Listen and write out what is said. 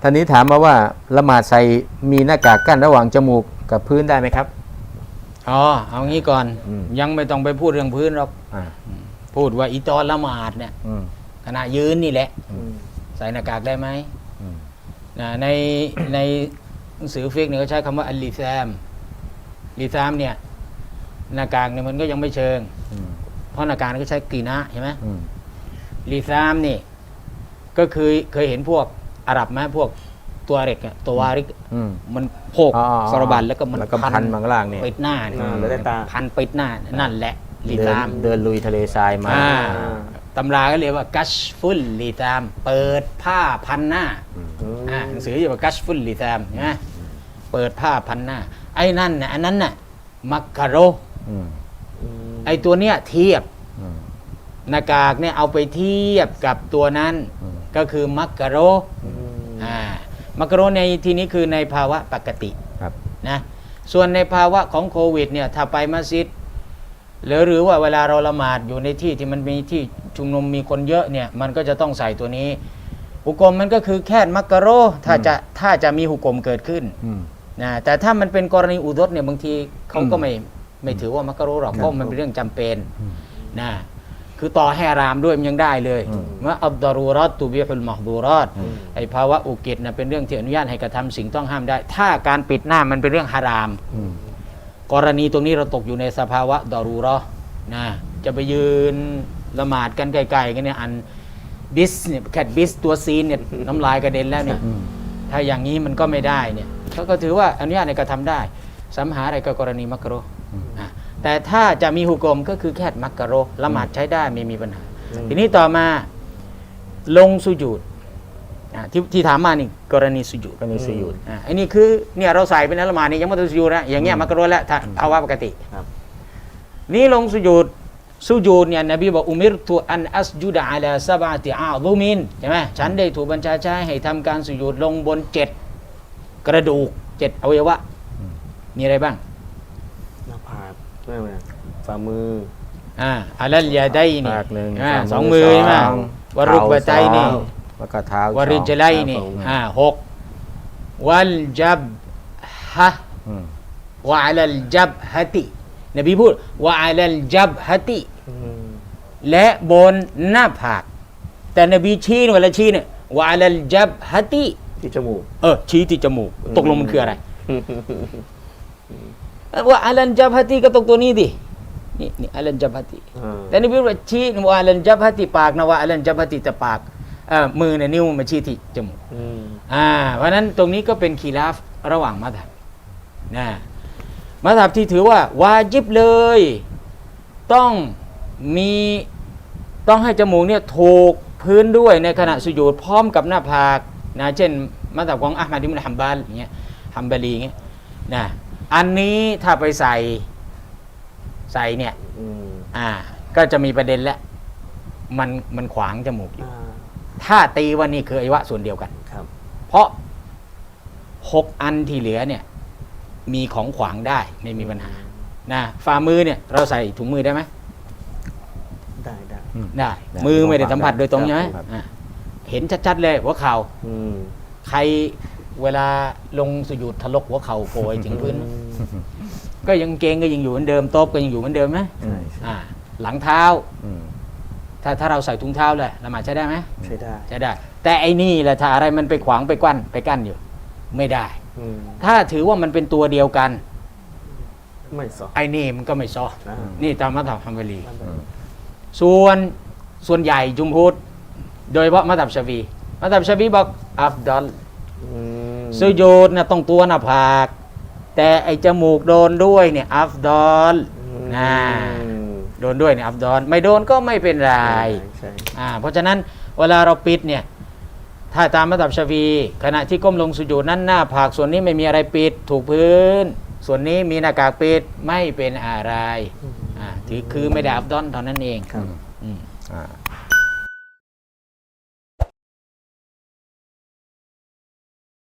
ท่านนี้ถามมาว่าละหมาดใส่มีหน้ากากกั้นระหว่างจมูกกับพื้นได้ไหมครับ อ๋อเอางี้ก่อน อืม ยังไม่ต้องไปพูดเรื่องพื้นหรอกอ่าพูดว่าอีตอนละหมาดเนี่ยอืม ขณะยืนนี่แหละอืมใส่หน้ากากได้ไหมอืม นะในในหนังสือฟิกเนี่ยเขาใช้คำว่าอัลลิซามลิซามเนี่ยหน้ากากเนี่ยมันก็ยังไม่เชิง อืมเพราะหน้ากากก็ใช้กรีนะเห็นไหม อืมลิซามนี่ ก็คือเคยเห็นพวก อาหรับไหมพวกตัวเร็กอะตัววาริกอืม มันโพกอ๋ออ๋อสารบันแล้วก็มันแล้วก็พันมังล่างเนี่ย ปิดหน้าเนี่ยอ่าแล้วได้ตา พันปิดหน้านั่นแหละลิเดิซานมเดินลุยทะเลทรายมาอ่าอ่าตำราก็เรียกว่ากัชฟุลลิซาม เปิดผ้าพันหน้าอืมอ่าหนังสือเรียกว่ากัชฟุลลิซามใช่ไหมเปิดผ้าพันหน้า ไอ้นั่นน่ะอันนั้นน่ะมักกะโรอืมไอ้ตัวเนี้ยเทียบอืม หน้ากากเนี่ยเอาไปเทียบกับตัวนั้น อืม ก็คือมักกะโรอ่า มักกะโรในที่นี้คือในภาวะปกติครับนะส่วนในภาวะของโควิดเนี่ยถ้าไปมัสยิดหรือหรือว่าเวลาเราละหมาดอยู่ในที่ที่มันมีที่ชุมนุมมีคนเยอะเนี่ยมันก็จะต้องใส่ตัวนี้ หุกกลมมันก็คือแค่มักกะโรถ้าจะถ้าจะมีหุกกลมเกิดขึ้นอืมนะแต่ถ้ามันเป็นกรณีอุดรเนี่ยบางทีเขาก็อืมไม่ไม่ถือว่ามักกะโรหรอกครับเพราะมันเป็นเรื่องจำเป็นอืมนะ คือต่อให้อารามด้วยมันยังได้เลยอืมว่าอับดารูรอตตูบิฮุลมหดูรอตอืมไอภาวะอุกิจนะเป็นเรื่องที่อนุญาตให้กระทำสิ่งต้องห้ามได้ ถ้าการปิดหน้ามันเป็นเรื่องฮารามอืมกรณีตรงนี้เราตกอยู่ในสภาวะดารูเราะห์นะจะไปยืนละหมาดกันไกลๆกันเนี่ยอันบิสเนี่ยแคดบิสตัวซีนเนี่ยน้ำลายกระเด็นแล้วเนี่ยอืมถ้าอย่างนี้มันก็ไม่ได้เนี่ยเขาก็ถือว่าอนุญาตในการทำได้สัมหาอะไรก็กรณีมักกะโรอะ แต่ถ้าจะมีหุกกลมก็คือแค่มักกะโรละหมาดใช้ได้ไม่มีปัญหาทีนี้ต่อมาลงสุญูดอะที่ที่ถามมานี่กรณีสุญูดก็มีสยุด อะไอ้นี่คือเนี่ยเราใส่เป็นละหมาดนี่ยังไม่ต้องสุญูดนะอย่างเงี้ยมักกะโรแล้วถ้าภาวะปกติ ครับ นี่ลงสุญูดสุญูดเนี่ยนบีบอกอุมิรตุอันอัสจุดะอาลาซาบะติอาดุมินใช่ไหมฉันได้ถูกบัญชาใช้ให้ทำการสุญูดลงบนเจ็ดกระดูกเจ็ดอวัยวะ มีอะไรบ้างหน้าผาก ไม่ไม่ฝ่ามือ อ่าอัลลยาได้นี่ปากหนึ่งอ่าฝ่ามือสองมือใช่ไหมสองวารุกบะไตนี่เท้าสองแล้วก็เท้าวาริจสองไลนี่สองอ่าหกวัลจับฮะอืมวะอัลลจับฮะตินบีพูดวะอัลลจับฮะติ อืมและบนหน้าผาก แต่นบีชี้เวลาชี้เนี่ยวะอัลลจับฮะติ ที่จมูก เออชี้ที่จมูก ตกลงมันคืออะไร วะอัลลจับฮะติก็ตกตัวนี้ดินี่นี่อัลลจับฮะติอ่าแต่นบีว่าชี้วะอัลลจับฮะติปากนะวะอัลลจับฮะติแต่ปากเอ่อมือเนี่ยนิ้วมาชี้ที่จมูกอืมอ่าเพราะฉะนั้นตรงนี้ก็เป็นคีราฟระหว่างมัธยับนะมัธยับที่ถือว่าวาจิบเลย ต้องมีต้องให้จมูกเนี่ยถูกพื้นด้วยในขณะสุญูดพร้อมกับหน้าผากนะเช่นมัธยับของอัลมัดอิมนุฮัมบัลอย่างเงี้ยฮัมบารีอย่างเงี้ยนะ อันนี้ถ้าไปใส่ใส่เนี่ย อืมอ่า ก็จะมีประเด็นแล้วมันมันขวางจมูกอยู่ อ่าถ้าตีว่านี่คืออวัยวะส่วนเดียวกัน ครับเพราะหกอันที่เหลือเนี่ยมีของขวางได้ไม่มีปัญหานะฝ่ามือเนี่ยเราใส่ถุงมือได้ไหมได้ได้ ได้ ได้มือไม่ได้สัมผัสโดยตรงใช่ไหมครับ อะเห็นชัดๆเลยหัวเข่า อืม ใคร เวลาลงสุญูดทะลกหัวเข่าโผล่ไปถึงพื้น ก็ยังเกงก็ยังอยู่เหมือนเดิมโต๊ะก็ยังอยู่เหมือนเดิมไหมอืมอ่า หลังเท้า อืมถ้าถ้าเราใส่ถุงเท้าเลยละหมาดใช้ได้ไหมใช้ได้ใช้ได้ แต่ไอ้นี่แหละถ้าอะไรมันไปขวางไปกั้นไปกั้นอยู่ ไม่ได้ อืมถ้าถือว่ามันเป็นตัวเดียวกัน ไม่สอไอ้นี่มันก็ไม่ซออ่านี่ตามมัธยมฮัมบารีมันแบบส่วนส่วนใหญ่จุมพุดโดยเฉพาะมัธยมชาฟีมัธยมชาฟีบอกอัฟดอลอืม สุโยดนะต้องตัวหน้าผาก แต่ไอ้จมูกโดนด้วยเนี่ยอัฟดอลนะอืมโดนด้วยเนี่ยอัฟดอลไม่โดนก็ไม่เป็นไรใช่อ่าเพราะฉะนั้นเวลาเราปิดเนี่ยถ้าตามมัธยมชาฟีขณะที่ก้มลงสุญูดนั้นหน้าผากส่วนนี้ไม่มีอะไรปิดถูกพื้น ส่วนนี้มีหน้ากากปิดไม่เป็นอะไรอืมอ่าถือคือไม่ได้อัฟดอนเท่านั้นเองครับอืมอ่า